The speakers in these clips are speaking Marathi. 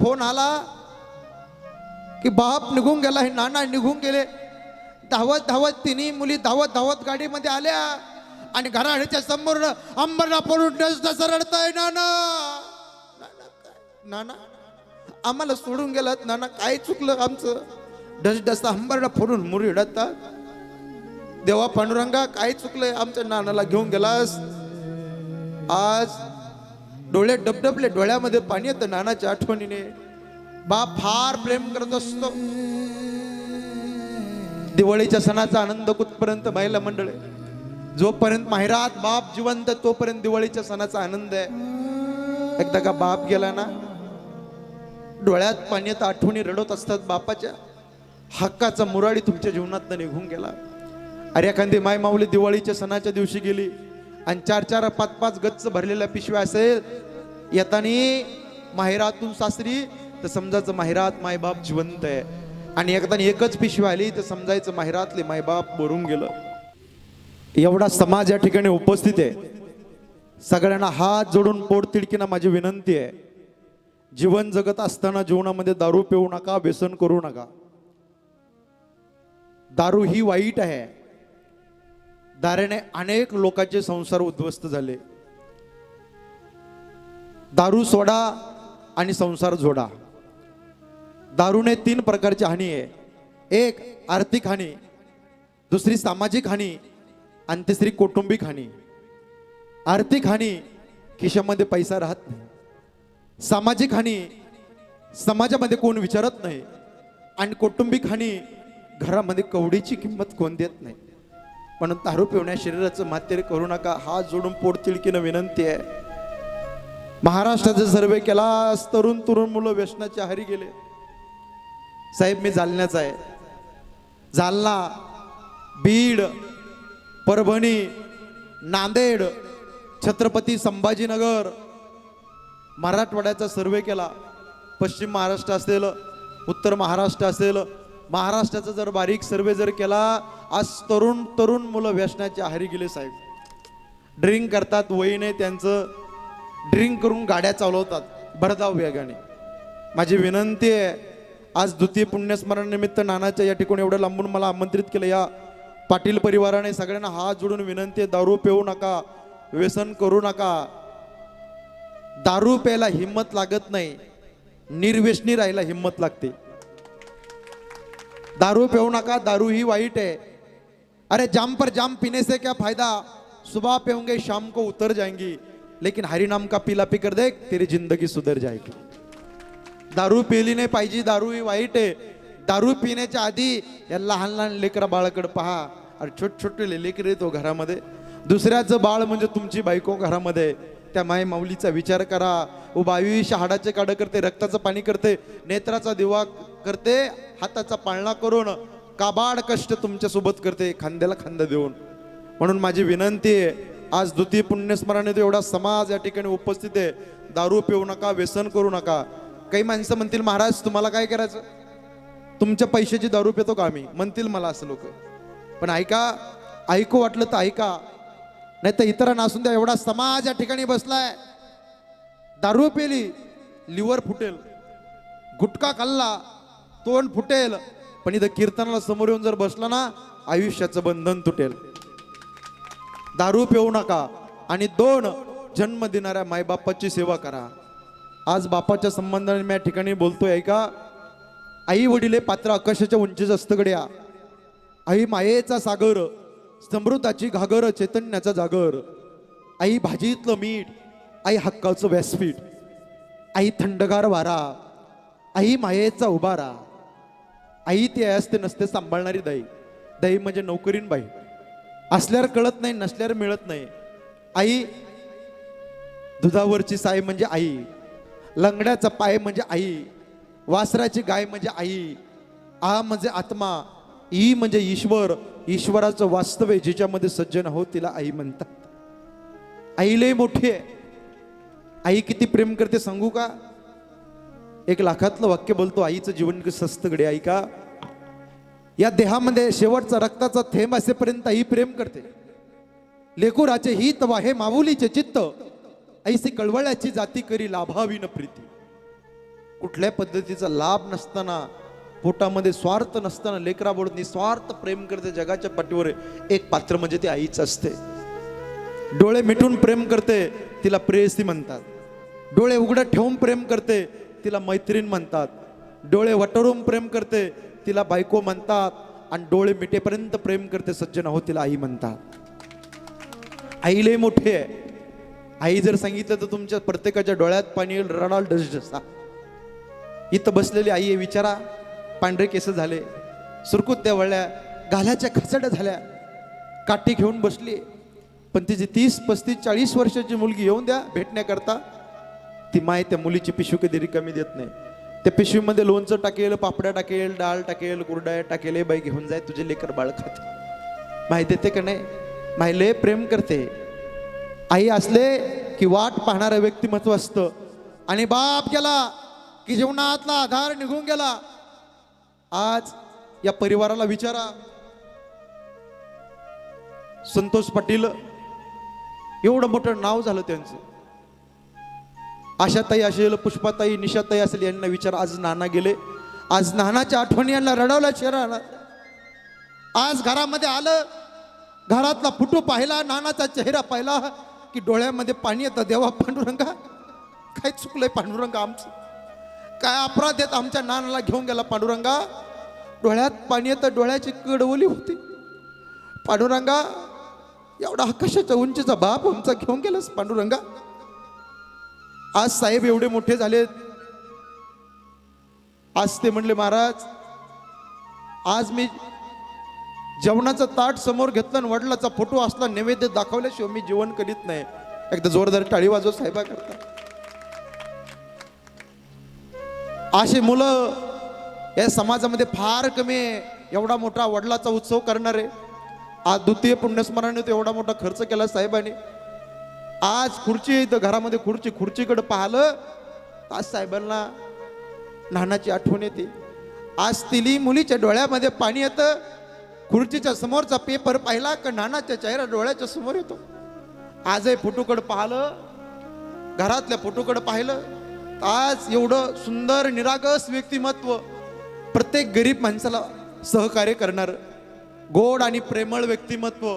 फोन आला की बाप निघून गेला हे नाना निघून गेले. धावत धावत तिन्ही मुली धावत धावत गाडीमध्ये आल्या आणि घराण्याच्या समोर अंबरला पडून डस रडताय नाना. नाना आम्हाला सोडून गेलात नाना काय चुकलं आमचं? डस डस अंबरला फोडून मुरी रडतात. देवा पांडुरंगा काय चुकलंय? आमच्या नानाला घेऊन गेलास. आज डोळे डबडबले डोळ्यामध्ये पाणी येतं नानाच्या आठवणीने. बाप फार प्रेम करत असतो. दिवाळीच्या सणाचा आनंद कुठपर्यंत महिला मंडळ? आहे. जोपर्यंत माहेरात बाप जिवंत तोपर्यंत दिवाळीच्या सणाचा आनंद आहे. एकदा का बाप गेला ना डोळ्यात पाणी तर आठवणी रडत असतात बापाच्या. हक्काचा मुराडी तुमच्या जीवनात निघून गेला. अरे एखादी माय माऊली दिवाळीच्या सणाच्या दिवशी गेली आणि चार चार पाच पाच गच्च भरलेल्या पिशव्या असेल येतानी माहेरातून सासरी तर समजायचं माहेरात मायबाप जिवंत आहे. आणि एकदा एकच पिशवी आली तर समजायचं माहेरातले मायबाप मरून गेलं. एवढा समाज या ठिकाणी उपस्थित आहे. सगळ्यांना हात जोडून पोट तिडकीना माझी विनंती आहे. जीवन जगत असताना जीवनामध्ये दारू पिऊ नका व्यसन करू नका. दारू ही वाईट आहे. दारूने अनेक लोकांचे संसार उद्ध्वस्त झाले. दारू सोडा आणि संसार जोडा. दारूने तीन प्रकारची हानी आहे. एक आर्थिक हानी. दुसरी सामाजिक हानी. आणि तिसरी कौटुंबिक हानी. आर्थिक हानी खिशामध्ये पैसा राहत नाही. सामाजिक हानी समाजामध्ये कोण विचारत नाही. आणि कौटुंबिक हानी घरामध्ये कवडीची किंमत कोण देत नाही. म्हणून दारू पिवण्या शरीराचं मातेर करू नका. हात जोडून पोट तिळकीनं विनंती आहे. महाराष्ट्राचा सर्वे केला तरुण तरुण मुलं व्यसनाच्या हरी गेले. साहेब मी जालन्याचा आहे. जालना बीड परभणी नांदेड छत्रपती संभाजीनगर मराठवाड्याचा सर्वे केला. पश्चिम महाराष्ट्र असेल उत्तर महाराष्ट्र असेल महाराष्ट्राचा जर बारीक सर्वे जर केला आज तरुण तरुण मुलं व्यसनाच्या आहारी गेले साहेब. ड्रिंक करतात वयीने त्यांचं. ड्रिंक करून गाड्या चालवतात. भरधाव वेगाने. माझी विनंती आहे आज द्वितीय पुण्यस्मरणानिमित्त नानाच्या या ठिकाणी एवढं लांबून मला आमंत्रित केलं. या पाटील परिवाराने सगळ्यांना हात जोडून विनंती आहे दारू पिऊ नका व्यसन करू नका. दारू प्यायला हिंमत लागत नाही निर्व्यसनी राहायला हिंमत लागते. दारू पिऊ नका दारू ही वाईट आहे. अरे जाम पर जाम पीने से क्या फायदा? सुबह पेऊंगे शाम को उतर जाएंगी. लेकिन हरी नाम का पीला पी कर देख तेरी जिंदगी सुधर जाएगी। दारू पिली नाही पाहिजे दारू ही वाईट आहे दारू पिण्याच्या आधी या लहान लहान लेकरा बाळाकडे पहा अरे छोट छोटे लेकर येतो घरामध्ये। दुसऱ्याचं बाळ म्हणजे तुमची बायको घरामध्ये। त्या माय माऊलीचा विचार करा उभावी शहाडाचे काढ करते रक्ताचं पाणी करते नेत्राचा दिवा करते हाताचा पाळणा करून काबाड कष्ट तुमच्यासोबत करते खांद्याला खांदा देऊन. म्हणून माझी विनंती आहे आज द्वितीय पुण्यस्मरणात एवढा समाज या ठिकाणी उपस्थित आहे. दारू पिऊ नका व्यसन करू नका. काही माणसं म्हणतील महाराज तुम्हाला काय करायचं? तुमच्या पैशाची दारू पितो का आम्ही? म्हणतील मला असं लोक. पण ऐका ऐकू वाटलं तर ऐका. नाही तर इतरांना असून द्या एवढा समाज या ठिकाणी बसलाय. दारू पेली लिव्हर फुटेल. गुटखा खाल्ला तोंड फुटेल. पण इथं कीर्तनाला समोर येऊन जर बसला ना आयुष्याचं बंधन तुटेल. दारू पिऊ नका आणि दोन जन्म देणाऱ्या मायबापाची सेवा करा. आज बापाच्या संबंधाने मी या ठिकाणी बोलतोय ऐका. आई वडिले हे पात्र आकाशाच्या उंचीच असतं आई मायेचा सागर समृद्धाची घागर चैतन्याचा जागर. आई भाजीतलं मीठ आई हक्काचं व्यासपीठ. आई थंडगार वारा आई मायेचा उभारा आई ती असते नसते सांभाळणारी दाई. दाई म्हणजे नोकरीन बाई. असल्यावर कळत नाही नसल्यावर मिळत नाही. आई दुधावरची साई म्हणजे आई. लंगड्याचा पाय म्हणजे आई. वासराची गाय म्हणजे आई. आ म्हणजे आत्मा. ई म्हणजे ईश्वर. ईश्वराचं वास्तव आहे जिच्यामध्ये सज्जन हो तिला आई म्हणतात. आई लय मोठी आहे. आई किती प्रेम करते सांगू का? एक लाखातलं वाक्य बोलतो आईचं जीवन कसं असतं आई का या देहामध्ये शेवटचा रक्ताचा थेंब असेपर्यंत ही प्रेम करते. लेकुराचे हित वाहे माऊलीचे चित्त. ऐसी कळवळ्याची जाती करी लाभावी न प्रीती. कुठल्या पद्धतीचा लाभ नसताना पोटामध्ये स्वार्थ नसताना लेकराबरोबर निस्वार्थ प्रेम करते जगाच्या पाठीवर. एक पात्र म्हणजे ती आईच असते. डोळे मिटून प्रेम करते तिला प्रेयसी म्हणतात. डोळे उघडं ठेवून प्रेम करते तिला मैत्रीण म्हणतात. डोळे वटरून प्रेम करते तिला बायको म्हणतात आणि डोळे मिटेपर्यंत प्रेम करते सज्जन हो तिला आई म्हणतात. आई लय मोठी आहे. आई जर सांगितलं तर तुमच्या प्रत्येकाच्या डोळ्यात पाणी येईल रडाल डसडसा इथं बसलेली आई आहे विचारा पांढरे केस झाले. सुरकुत्या वळल्या गालाच्या खचड्या झाल्या. काठी घेऊन बसली. पण तिची तीस पस्तीस चाळीस वर्षाची मुलगी येऊन द्या भेटण्याकरता. ती माय त्या मुलीची पिशवी कधी रिकामी देत नाही. त्या पिशवीमध्ये लोणचं टाकेल पापड्या टाकेल डाळ टाकेल कुरड्या टाकेल बाई घेऊन जाय तुझे लेकर बाळ खाते. माही देते का नाही? माही लय प्रेम करते. आई असले की वाट पाहणारं व्यक्तिमत्व असतं. आणि बाप गेला की जीवनातला आधार निघून गेला. आज या परिवाराला विचारा. संतोष पाटील एवढं मोठं नाव झालं त्यांचं. आशाताई असेल पुष्पाताई निशाताई असेल यांना विचार. आज नाना गेले. आज नानाच्या आठवणी यांना रडवल्या शहराला. आज घरामध्ये आलं. घरातला फुटू पाहिला नानाचा चेहरा पाहिला की डोळ्यामध्ये पाणी येतं. देवा पांडुरंगा काय चुकलंय पांडुरंगा आमचं? काय अपराध येत आमच्या नानाला घेऊन गेला पांडुरंगा? डोळ्यात पाणी येतं डोळ्याची कडवली होती. पांडुरंगा एवढा आकाशाच्या उंचीचा बाप आमचा घेऊन गेलास पांडुरंगा? आज साहेब एवढे मोठे झालेत. आज ते म्हणले महाराज आज मी जेवणाचं ताट समोर घेतलं आणि वडिलाचा फोटो असला नैवेद्य दाखवल्याशिवाय मी जेवण करीत नाही. एकदा जोरदार टाळी वाजव साहेबा करता असे मुलं या समाजामध्ये फार कमी एवढा मोठा वडिलाचा उत्सव करणारे. आज द्वितीय पुण्यस्मरणाने तो एवढा मोठा खर्च केला साहेबांनी. आज खुर्ची येतं इथं घरामध्ये खुर्ची खुर्चीकडे पाहिलं तर आज साहेबांना नानाची आठवण येते. आज तिली मुलीच्या डोळ्यामध्ये पाणी येतं. खुर्चीच्या समोरचा पेपर पाहिला का नानाच्या चेहरा डोळ्याच्या समोर येतो. आजही फोटोकडे पाहिलं घरातल्या फोटोकडे पाहिलं. तर आज एवढं सुंदर निरागस व्यक्तिमत्व प्रत्येक गरीब माणसाला सहकार्य करणार गोड आणि प्रेमळ व्यक्तिमत्व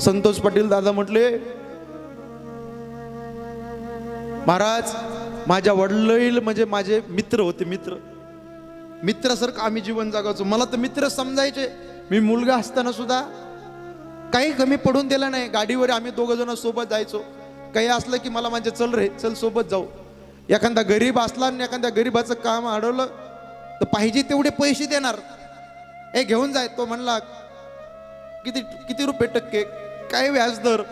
संतोष पाटील दादा म्हटले महाराज माझ्या वडील म्हणजे माझे मित्र होते मित्र. मित्रासारखं आम्ही जीवन जगायचो. मला तर मित्र समजायचे. मी मुलगा असताना सुद्धा काही कमी पडून दिलं नाही. गाडीवर आम्ही दोघं जण सोबत जायचो. काही असलं की मला म्हणजे चल रे चल सोबत जाऊ. एखादा गरीब असला आणि एखाद्या गरीबाचं काम अडवलं तर पाहिजे तेवढे पैसे देणार. हे घेऊन जाय. तो म्हणला किती किती रुपये टक्के? काय व्याजदर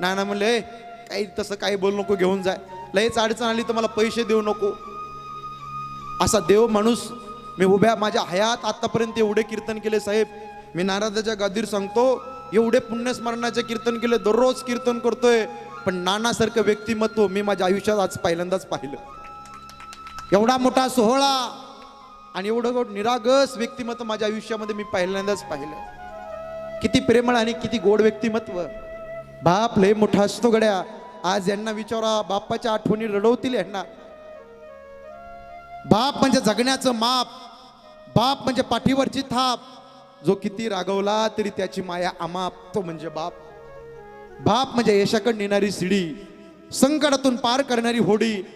नाना म्हणले काही तसं काही बोलू नको घेऊन जाय लयच अडचण आली तर मला पैसे देऊ नको. असा देव माणूस मी उभ्या माझ्या हयात आतापर्यंत एवढे कीर्तन केले साहेब. मी नाराजाच्या गादीर सांगतो एवढे पुण्यस्मरणाचे कीर्तन केले दररोज कीर्तन करतोय. पण नानासारखं व्यक्तिमत्व मी माझ्या आयुष्यात आज पहिल्यांदाच पाहिलं. एवढा मोठा सोहळा आणि एवढं निरागस व्यक्तिमत्व माझ्या आयुष्यामध्ये मी पहिल्यांदाच पाहिलं. किती प्रेमळ आणि किती गोड व्यक्तिमत्व. बाप लय मोठा असतो गड्या. आज यांना विचारा बापाच्या आठवणी रडवतील यांना. बाप म्हणजे जगण्याचं माप. बाप म्हणजे पाठीवरची थाप. जो किती रागवला तरी त्याची माया अमाप. तो म्हणजे बाप. बाप म्हणजे यशाकडे नेणारी सिडी. संकटातून पार करणारी होडी.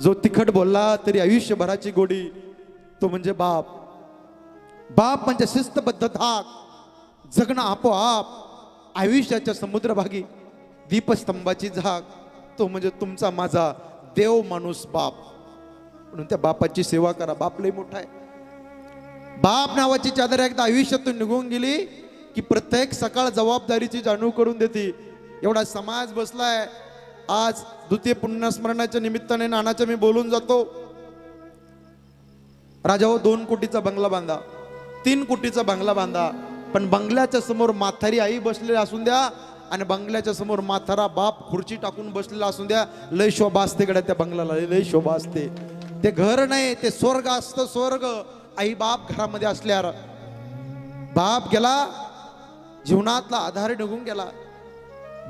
जो तिखट बोलला तरी आयुष्यभराची गोडी. तो म्हणजे बाप. बाप म्हणजे शिस्तबद्ध धाक. जगणं आपोआप आयुष्याच्या समुद्रभागी दीपस्तंभाची झाक तो म्हणजे तुमचा माझा देव माणूस बाप. म्हणून त्या बापाची सेवा करा. बाप लय मोठा आहे. बाप नावाची चादर एकदा आयुष्यातून निघून गेली की प्रत्येक सकाळ जबाबदारीची जाणीव करून देते. एवढा समाज बसलाय. आज द्वितीय पुण्यस्मरणाच्या निमित्ताने नानाच्या मी बोलून जातो. राजा हो दोन कोटीचा बंगला बांधा. तीन कोटीचा बंगला बांधा. पण बंगल्याच्या समोर माथारी आई बसलेली असून द्या आणि बंगल्याच्या समोर माथारा बाप खुर्ची टाकून बसलेला असून द्या. लय शोभा असते गड्या त्या बंगल्याला लय- शोभा असते. ते घर नाही ते स्वर्ग असतं स्वर्ग. आई बाप घरामध्ये असल्यावर. बाप गेला जीवनातला आधार निघून गेला.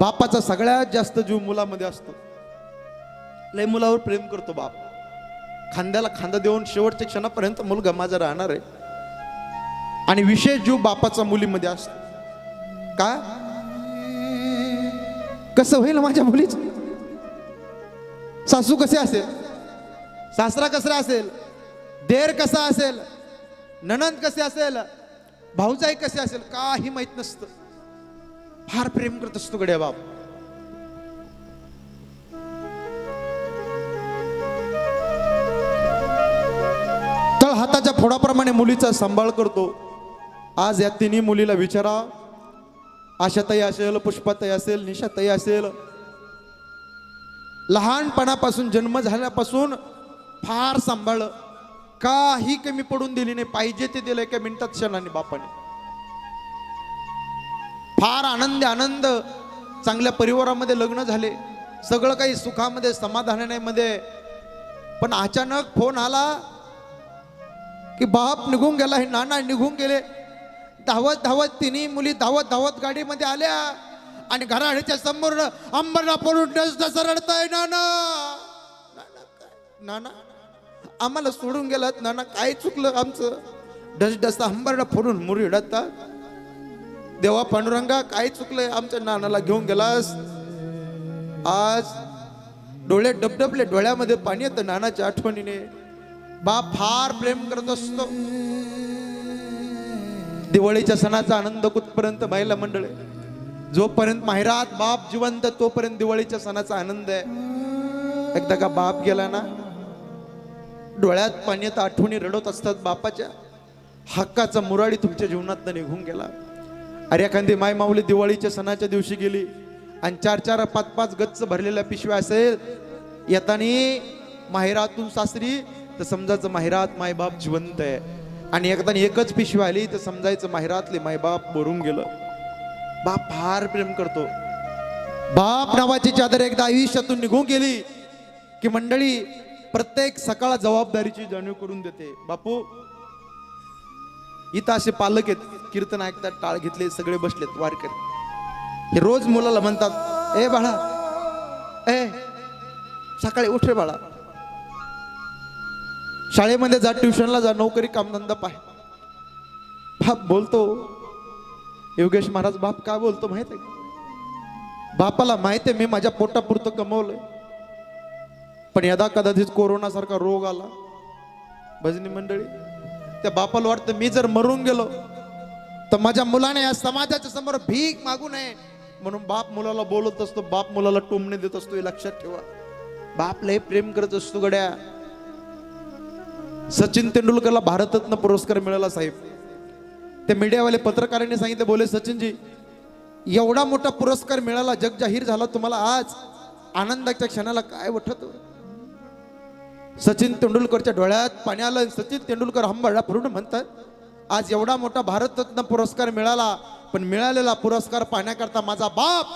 बापाचा सगळ्यात जास्त जीव मुलामध्ये असतो. लय मुलावर प्रेम करतो बाप. खांद्याला खांदा देऊन शेवटच्या क्षणापर्यंत मुलगा माझा राहणार आहे. आणि विशेष जीव बापाचा मुलीमध्ये असतो. का? कसं होईल माझ्या मुलीच? सासू कसे असेल? सासरा कसा असेल? देर कसा असेल? ननंद कसे असेल? भाऊजाई कसे असेल? काही माहीत नसतं. फार प्रेम करत असतो गड्या बाप. तळ हाताच्या फोडाप्रमाणे मुलीचा सांभाळ करतो. आज या तिन्ही मुलीला विचारा. आशाताई असेल पुष्पाताई असेल निशाताई असेल. लहानपणापासून जन्म झाल्यापासून फार सांभाळ काही कमी पडून दिली नाही. पाहिजे ते दिलं एका मिनिटात क्षणाने बापाने. फार आनंद आनंद. चांगल्या परिवारामध्ये लग्न झाले. सगळं काही सुखामध्ये समाधानामध्ये. पण अचानक फोन आला की बाप निघून गेला हे नाना निघून गेले. धावत धावत तिन्ही मुली धावत धावत गाडीमध्ये आल्या. आणि घराण्याच्या समोर अंबरला पडून डस रडताय नाना. नाना नाना? आम्हाला सोडून गेलात नाना. काय चुकलं आमचं? डस डस अंबरला फोडून मुरी रडतात. देवा पांडुरंगा काय चुकलंय? आमच्या नानाला घेऊन गेलास? आज डोळे डबडबले डोळ्यामध्ये पाणी येतं नानाच्या आठवणीने. बाप फार प्रेम करत असतो. दिवाळीच्या सणाचा आनंद कुठपर्यंत महिला मंडळ? जोपर्यंत माहेरात बाप जिवंत तोपर्यंत दिवाळीच्या सणाचा आनंद आहे. एकदा का बाप गेला ना डोळ्यात पाणी येतं आठवणी रडत असतात बापाच्या. हक्काचा मुराडी तुमच्या जीवनात निघून गेला. अरे एखादी माय माऊली दिवाळीच्या सणाच्या दिवशी गेली आणि चार चार पाच पाच गच्च भरलेल्या पिशव्या असेल येतानी माहेरातून सासरी तर समजायचं माहेरात मायबाप जिवंत आहे. आणि एकदा एकच पिशवी आली तर समजायचं माहेरातले मायबाप मरून गेलं. बाप फार प्रेम करतो. बाप नावाची चादर एकदा आयुष्यातून निघून गेली की मंडळी प्रत्येक सकाळ जबाबदारीची जाणीव करून देते. बापू इथं असे पालक आहेत कीर्तन ऐकतात टाळ घेतले सगळे बसलेत वारकरी. हे रोज मुलाला म्हणतात ए बाळा ए सकाळी उठ रे बाळा. शाळेमध्ये जा ट्युशनला जा नोकरी कामधंदा पाय. बाप बोलतो योगेश महाराज बाप का बोलतो माहीत आहे बापाला माहीत आहे मी माझ्या पोटापुरतं कमवलंय. पण यदा कदाचित कोरोनासारखा रोग आला भजनी मंडळी त्या बापाला वाटतं मी जर मरून गेलो तर माझ्या मुलाने या समाजाच्या समोर भीक मागू नये. म्हणून बाप मुलाला बोलत असतो बाप मुलाला टोमणे देत असतो हे लक्षात ठेवा. बाप लय प्रेम करत असतो गड्या. सचिन तेंडुलकरला भारतरत्न पुरस्कार मिळाला साहेब. ते मीडियावाले पत्रकारांनी सांगितले बोले सचिनजी एवढा मोठा पुरस्कार मिळाला जग जाहीर झाला तुम्हाला आज आनंदाच्या क्षणाला काय वाटत सचिन तेंडुलकरच्या डोळ्यात पाणी आलं सचिन तेंडुलकर हंबळला पूर्ण म्हणतात आज एवढा मोठा भारतरत्न पुरस्कार मिळाला पण मिळालेला पुरस्कार पाहण्याकरता माझा बाप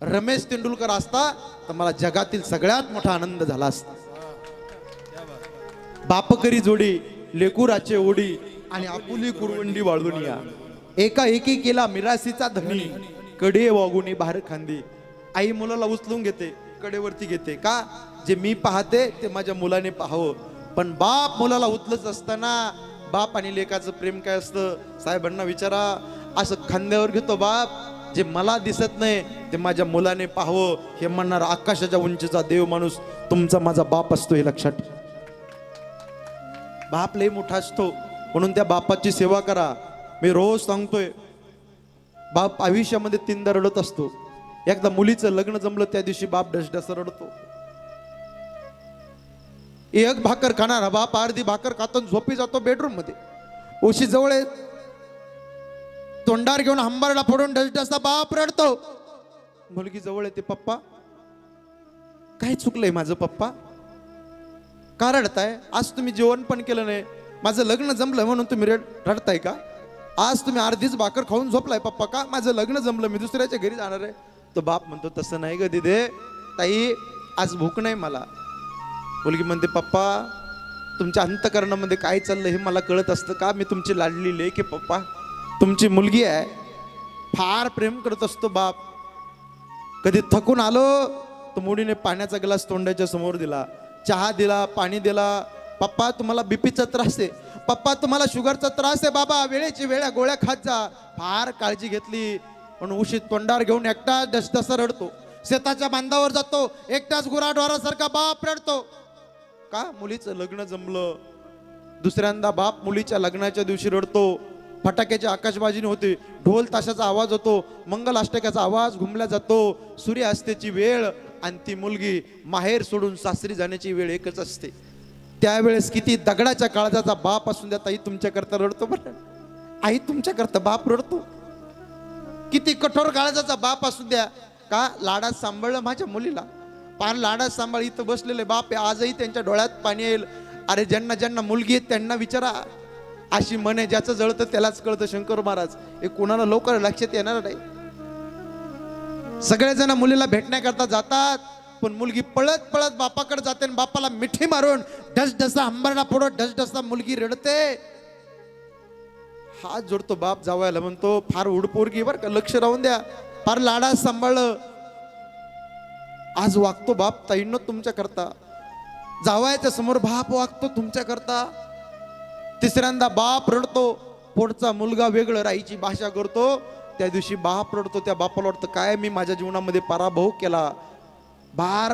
रमेश तेंडुलकर असता तर मला जगातील सगळ्यात मोठा आनंद झाला असता. बापकरी जोडी लेकुराचे ओढी आणि आपुली कुरवंडी वाळून या. एका एकी केला मिरासीचा धनी कडे वागुनी बाहेर खांदी. आई मुलाला उचलून घेते कडेवरती घेते. का? जे मी पाहते ते माझ्या मुलाने पाहावं. पण बाप मुलाला उचलत असताना बाप आणि लेकाचं प्रेम काय असतं? साहेबांना विचारा. असं खांद्यावर घेतो बाप. जे मला दिसत नाही ते माझ्या मुलाने पाहावं. हे म्हणणार आकाशाच्या उंचीचा देव माणूस. तुमचा माझा बाप असतो हे लक्षात ठेवा. बाप लय मोठा असतो. म्हणून त्या बापाची सेवा करा. मी रोज सांगतोय बाप आयुष्यामध्ये तीनदा रडत असतो. एकदा मुलीचं लग्न जमलं त्या दिवशी बाप डसडस रडतो. एक भाकर खाणार बाप अर्धी भाकर खातो झोपी जातो बेडरूममध्ये उशी जवळ आहे. तोंडार घेऊन हंबारला फोडून डसडसा बाप रडतो. मुलगी जवळ येते पप्पा. काय चुकलंय माझं पप्पा? का रडताय? आज तुम्ही जेवण पण केलं नाही. माझं लग्न जमलं म्हणून तुम्ही रड रडताय का? आज तुम्ही अर्धीच भाकर खाऊन झोपलाय पप्पा का? माझं लग्न जमलं मी दुसऱ्याच्या घरी जाणार आहे. तो बाप म्हणतो तसं नाही ग दिदे. ताई आज भूक नाही मला. मुलगी म्हणते पप्पा तुमच्या अंतकरणामध्ये काय चाललं हे मला कळत असतं का? मी तुमची लाडली लेक की पप्पा. तुमची मुलगी आहे. फार प्रेम करत असतो बाप. कधी थकून आलो तर मुलीने पाण्याचा ग्लास तोंडाच्या समोर दिला. चहा दिला पाणी दिला. पप्पा तुम्हाला बीपीचा त्रास आहे. पप्पा तुम्हाला शुगरचा त्रास आहे बाबा. वेळेची वेळा गोळ्या खात जा. फार काळजी घेतली. पण उशीत तोंडार घेऊन एकटा डसडसा रडतो. शेताच्या बांधावर जातो. एकटाच गुराढोरासारखा बाप रडतो. का? मुलीचं लग्न जमलं. दुसऱ्यांदा बाप मुलीच्या लग्नाच्या दिवशी रडतो. फटाक्याची आकाशबाजीने होते. ढोल ताशाचा आवाज होतो. मंगल अष्टकाचा आवाज घुमला जातो. सूर्यास्तेची वेळ आणि ती मुलगी माहेर सोडून सासरी जाण्याची वेळ एकच असते. त्यावेळेस किती दगडाच्या काळजाचा बाप असून द्या ताई तुमच्याकरता रडतो बरं. आई तुमच्याकरता बाप रडतो. किती कठोर काळजाचा बाप असू द्या का लाडात सांभाळलं माझ्या मुलीला. पान लाडात सांभाळ इथं बसलेले बाप आहे आजही त्यांच्या डोळ्यात पाणी येईल. अरे ज्यांना ज्यांना मुलगी आहे त्यांना विचारा. अशी म्हणे ज्याचं जळतं त्यालाच कळतं शंकर महाराज हे कोणाला लवकर लक्षात येणार नाही. सगळेजण मुलीला भेटण्याकरता जातात पण मुलगी पळत पळत बापाकडे जाते आणि बापाला मिठी मारून ढसढसा डसा अंबरडा फोडत डस मुलगी रडते. हात जोडतो बाप जावायला म्हणतो फार उडपोरगी बर का लक्ष राहून द्या फार लाडा सांभाळलं. आज वागतो बाप ताईंनो तुमच्या करता जावायच्या समोर बाप वागतो तुमच्या करता तिसऱ्यांदा बाप रडतो पुढचा मुलगा वेगळं राहायची भाषा करतो त्या दिवशी बाप रडतो त्या बापाला वाटतं काय मी माझ्या जीवनामध्ये पराभव केला? भार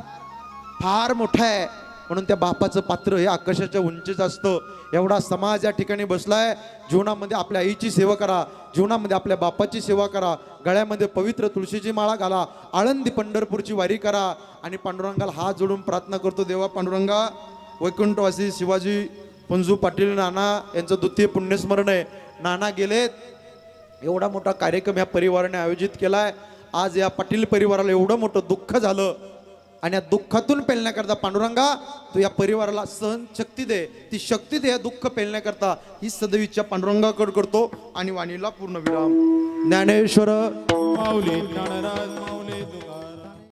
फार मोठा आहे. म्हणून त्या बापाचं पात्र हे आकाशाच्या उंचीच असतं. एवढा समाज या ठिकाणी बसलाय. जीवनामध्ये आपल्या आईची सेवा करा. जीवनामध्ये आपल्या बापाची सेवा करा. गळ्यामध्ये पवित्र तुळशीची माळा घाला. आळंदी पंढरपूरची वारी करा. आणि पांडुरंगाला हात जोडून प्रार्थना करतो देवा पांडुरंगा वैकुंठवासी शिवाजी पुंजू पाटील नाना यांचं द्वितीय पुण्यस्मरण आहे. नाना गेलेत एवढा मोठा कार्यक्रम या परिवाराने आयोजित केलाय. आज या पाटील परिवाराला एवढं मोठं दुःख झालं आणि या दुःखातून पेलण्याकरता पांडुरंगा तू या परिवाराला सहन शक्ती दे. ती शक्ती दे या दुःख पेलण्याकरता ही सदविच्छा पांडुरंगाकड करतो आणि वाणीला पूर्ण विराम ज्ञानेश्वर. माऊली ज्ञानराज माऊली